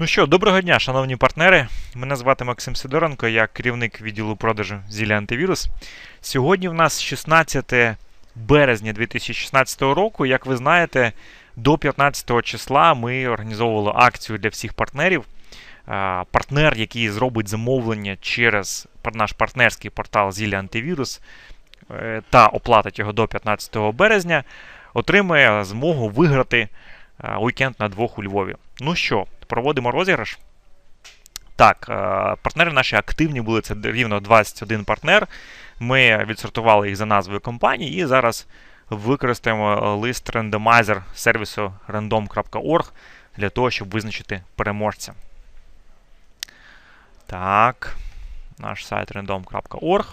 Ну що, доброго дня, шановні партнери. Мене звати Максим Сидоренко, я керівник відділу продажу Зілля Антивірус. Сьогодні в нас 16 березня 2016 року. Як ви знаєте, до 15 числа ми організовували акцію для всіх партнерів. Партнер, який зробить замовлення через наш партнерський портал Зілля Антивірус е, та оплатить його до 15 березня, отримає змогу виграти уікенд на двох у Львові. Ну що, проводимо розіграш. Так, е, партнери наші активні були, це рівно 21 партнер. Ми відсортували їх за назвою компанії і зараз використаємо лист рандомайзер сервісу random.org для того, щоб визначити переможця. Так, наш сайт random.org.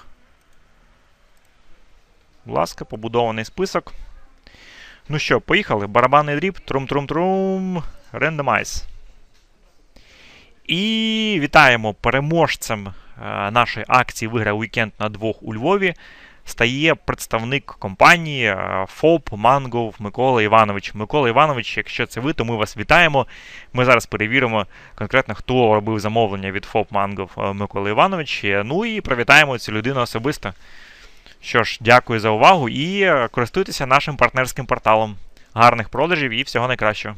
Будь ласка, побудований список. Ну що, поїхали. Барабанний дріб. Трум-трум-трум. Randomize. І вітаємо переможцем е, нашої акції Виграй вікенд на двох у Львові. Стає представник компанії е, ФОП Мангов Микола Іванович. Микола Іванович, якщо це ви, то ми вас вітаємо. Ми зараз перевіримо конкретно, хто робив замовлення від ФОП Мангов е, Микола Іванович. Ну і привітаємо цю людину особисто. Що ж, дякую за увагу і е, користуйтеся нашим партнерським порталом. Гарних продажів і всього найкращого.